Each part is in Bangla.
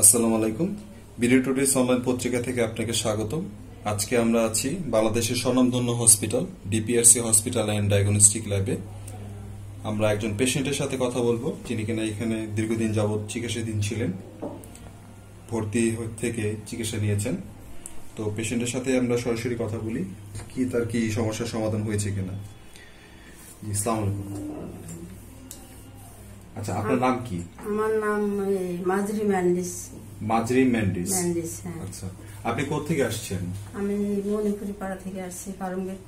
আসসালামু আলাইকুম। বিডি টুডেস অনলাইন পত্রিকা থেকে আপনাকে স্বাগতম। আজকে আমরা আছি বাংলাদেশের স্বনামধন্য hospital DPRC hospital and diagnostic ল্যাবে। আমরা একজন পেশেন্টের সাথে কথা বলব যিনি কিনা এখানে দীর্ঘদিন যাবৎ চিকিৎসাধীন ছিলেন ভর্তি থেকে চিকিৎসা নিয়েছেন। তো পেশেন্টের সাথে আমরা সরাসরি কথা বলি কি তার কি সমস্যার সমাধান হয়েছে কিনা? জি আসসালামু আলাইকুম। আচ্ছা আপনার নাম কি? আমার নাম এই, মাধুরী ম্যান্ডিস। মাজরি ম্যান্ডিস। ম্যান্ডিস হ্যাঁ। আচ্ছা আপনি কোথেকে আসছেন? আমি মণিপুরি পাড়া থেকে আসছি ফার্ম গেট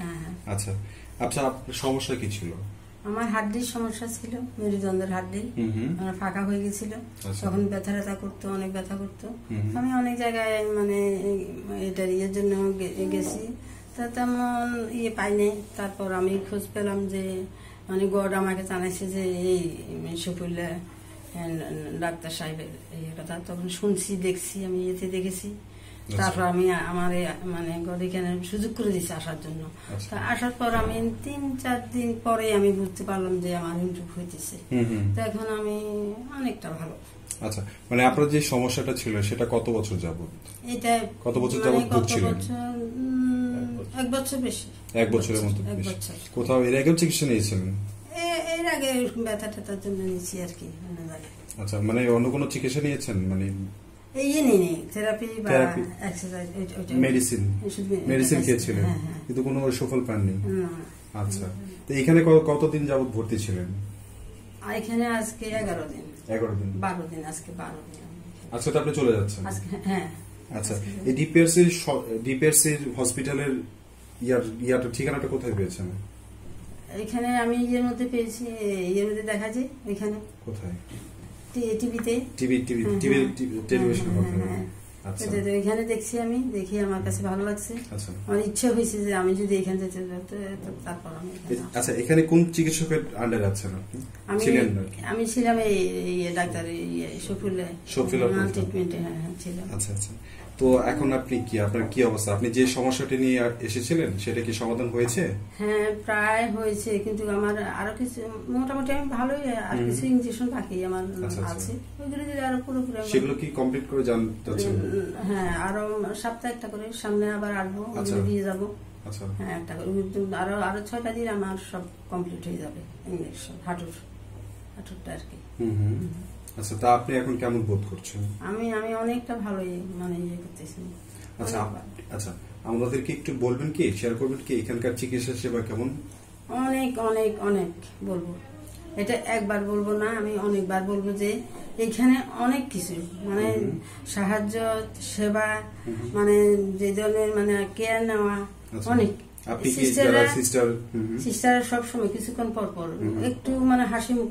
হ্যাঁ হ্যাঁ আচ্ছা আচ্ছা আপনার সমস্যা কি ছিল? আমার হাড্ডির সমস্যা ছিল মেরুদণ্ডের হাড্ডি। আমার ফাঁকা হয়ে গেছিল। আচ্ছা। তখন ব্যথা ব্যথা করতো অনেক ব্যথা করতো। আমি অনেক জায়গায় মানে এটার ইয়ের জন্য গেছি। তা তেমন ইয়ে পাইনি তারপর আমি খোঁজ পেলাম যে মানে গড আমাকে জানাইছে যে এই সফুল্লা ডাক্তার সাহেবের এই কথা তখন শুনছি দেখছি আমি ইয়েতে দেখেছি। আচ্ছা। তারপর আমি আমার মানে গড এখানে সুযোগ করে দিয়েছে আসার জন্য। আচ্ছা। তা আসার পর আমি তিন চার দিন পরে আমি বুঝতে পারলাম যে আমার ইমপ্রুভ হইতেছে। তো এখন আমি অনেকটা ভালো। আচ্ছা মানে আপনার যে সমস্যাটা ছিল সেটা কত বছর যাবত এটা কত বছর মানে যাবত ভুগছিলেন? এক বছর। বেশি। এক বছরের মতো এক বছর। কোথাও এর আগেও চিকিৎসা নিয়েছিলেন? আগে এরকম ব্যথা ট্যাথার জন্য নিচ্ছি আর কি অন্য জায়গায় আচ্ছা মানে অন্য কোনো চিকিৎসা নিয়েছেন? মানে এই নিই থেরাপি বা এক্সারসাইজ মেডিসিন মেডিসিন খেয়েছিলেন কিন্তু কোনো সুফল পাননি। আচ্ছা তো এখানে ক- কতদিন যাবত ভর্তি ছিলেন? এখানে আজকে এগারো দিন। এগারো দিন। বারো দিন আজকে বারো দিন। আচ্ছা তো আপনি চলে যাচ্ছেন। হ্যাঁ। আচ্ছা এই ডিপিআরসির ডিপিআরসির হসপিটালের ইয়ার ইয়ার ঠিকানাটা কোথায় পেয়েছেন? এখানে আমি ইয়ের মধ্যে পেয়েছি ইয়ের মধ্যে দেখা যায় এখানে। কোথায়? টিভিতে। টিভি টিভি হ্যাঁ, টিভি হ্যাঁ। টেলিভিশন হ্যাঁ, আচ্ছা। এখানে দেখছি আমি দেখি আমার কাছে ভালো লাগছে। আচ্ছা। আমার ইচ্ছে হয়েছে যে আমি যদি এখান যেতে তারপর আমি আচ্ছা এখানে কোন চিকিৎসকের আন্ডারে আছেন আপনি? আমি আমি ছিলাম এই এই ডাক্তার সফুলে শফিউল্লাহ ট্রিটমেন্টে হ্যাঁ ছিলাম। আচ্ছা আচ্ছা। তো এখন আপনি কি আপনার কি অবস্থা? আপনি যে সমস্যাটি নিয়ে এসেছিলেন সেটা কি সমাধান হয়েছে? হ্যাঁ প্রায় হয়েছে কিন্তু আমার আরও কিছু মোটামুটি আমি ভালোই আর কিছু ইঞ্জেকশন বাকি আমার আচ্ছা, আচ্ছা। আছে। ওইগুলো যদি আরও পুরোপুরি সেগুলো কি কমপ্লিট করে জান হ্যাঁ আরও সপ্তাহে একটা করে সামনে আবার আসব দিয়ে যাব। আচ্ছা। হ্যাঁ একটা করে আরও আরও ছয়টা দিন আমার সব কমপ্লিট হয়ে যাবে ইঞ্জেকশন হাঁটুর হাঁটুরটা আর কি। হুম। হুম। আচ্ছা তা আপনি এখন কেমন বোধ করছেন? আমি আমি অনেকটা ভালোই মানে ইয়ে করতেছি। আচ্ছা আচ্ছা আমাদেরকে একটু বলবেন কি শেয়ার করবেন কি এখানকার চিকিৎসা সেবা কেমন? অনেক অনেক অনেক বলব। এটা একবার বলব না আমি অনেকবার বলব যে এখানে অনেক কিছু মানে সাহায্য সেবা মানে যে ধরনের মানে কেয়ার নেওয়া আচ্ছা। অনেক। সিস্টাররা সিস্টার সিস্টার সবসময় কিছুক্ষণ পর পর একটু মানে হাসি মুখ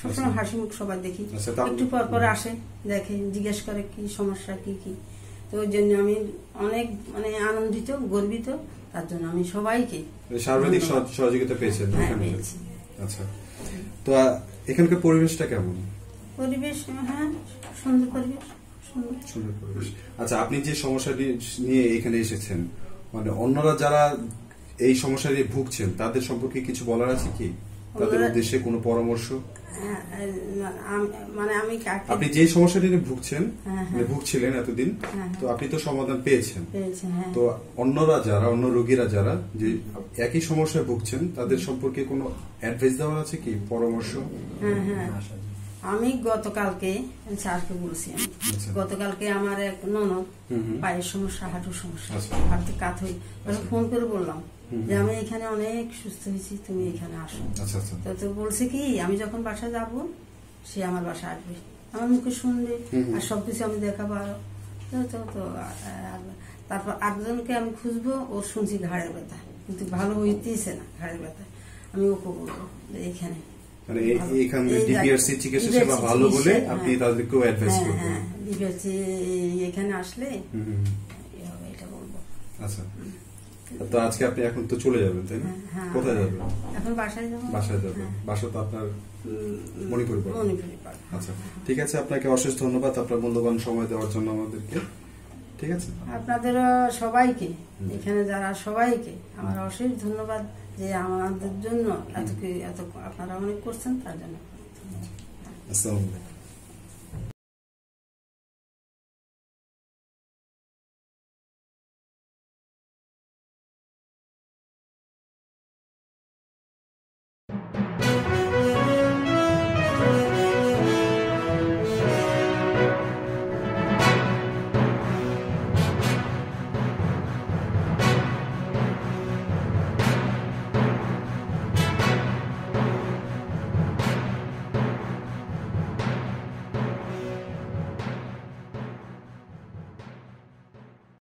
সবসময়। হাসি মুখ সবার দেখি। আচ্ছা, একটু পর পর আসে দেখে জিজ্ঞেস করে কি সমস্যা কি কি। তো ওই জন্য আমি অনেক মানে আনন্দিত গর্বিত তার জন্য আমি সবাইকে সার্বাধিক সহযোগিতা পেয়েছেন হ্যাঁ আচ্ছা। তো এখানকার পরিবেশটা কেমন? পরিবেশ হ্যাঁ সুন্দর পরিবেশ সুন্দর। সুন্দর পরিবেশ। আচ্ছা আপনি যে সমস্যাটি নিয়ে এখানে এসেছেন মানে অন্যরা যারা এই সমস্যা নিয়ে ভুগছেন তাদের সম্পর্কে কিছু বলার আছে কি? তাদের উদ্দেশ্যে কোনো পরামর্শ হ্যাঁ, মানে আমি আপনি যে সমস্যাটি ভুগছেন হ্যাঁ, মানে হ্যাঁ। ভুগছিলেন এতদিন হ্যাঁ, তো আপনি তো সমাধান পেয়েছেন হ্যাঁ তো অন্যরা যারা অন্য রোগীরা যারা যে একই সমস্যায় ভুগছেন তাদের সম্পর্কে কোনো অ্যাডভাইস দেওয়ার আছে কি পরামর্শ হ্যাঁ হ্যাঁ আমি গতকালকে স্যারকে বলছি আচ্ছা। গতকালকে আমার এক ননদ। পায়ের সমস্যা হাঁটুর সমস্যা। হাঁটুতে কাত হই ফোন করে বললাম। যে আমি এখানে অনেক সুস্থ হয়েছি তুমি এখানে আসো। আচ্ছা আচ্ছা। তো তো বলছে কি আমি যখন বাসা যাব সে আমার বাসা আসবে। আমার মুখে শুনবে। আর সবকিছু আমি দেখাবো আরও। তো তো তারপর আটজনকে আমি খুঁজবো ও শুনছি ঘাড়ের ব্যথা। কিন্তু ভালো হইতেছে না ঘাড়ের ব্যথা। আমি ওকে বলব এখানে। মানে। এখানে হ্যাঁ। হ্যাঁ হ্যাঁ এখানে আসলে এটা বলব। আচ্ছা। তো আজকে আপনি এখন তো চলে যাবেন তাই না? হ্যাঁ, হ্যাঁ। কোথায় যাবেন? এখন বাসায় যাব। বাসায় যাবেন। হ্যাঁ। বাসা তো আপনার মণিপুরে। আচ্ছা ঠিক আছে আপনাকে অশেষ ধন্যবাদ আপনার মূল্যবান সময় দেওয়ার জন্য আমাদেরকে। ঠিক আছে? আপনাদেরও সবাইকে এখানে যারা সবাইকে আমার অশেষ ধন্যবাদ যে আমাদের জন্য এত কি- এত আপনারা অনেক করছেন তার জন্য। আসসালামু আলাইকুম।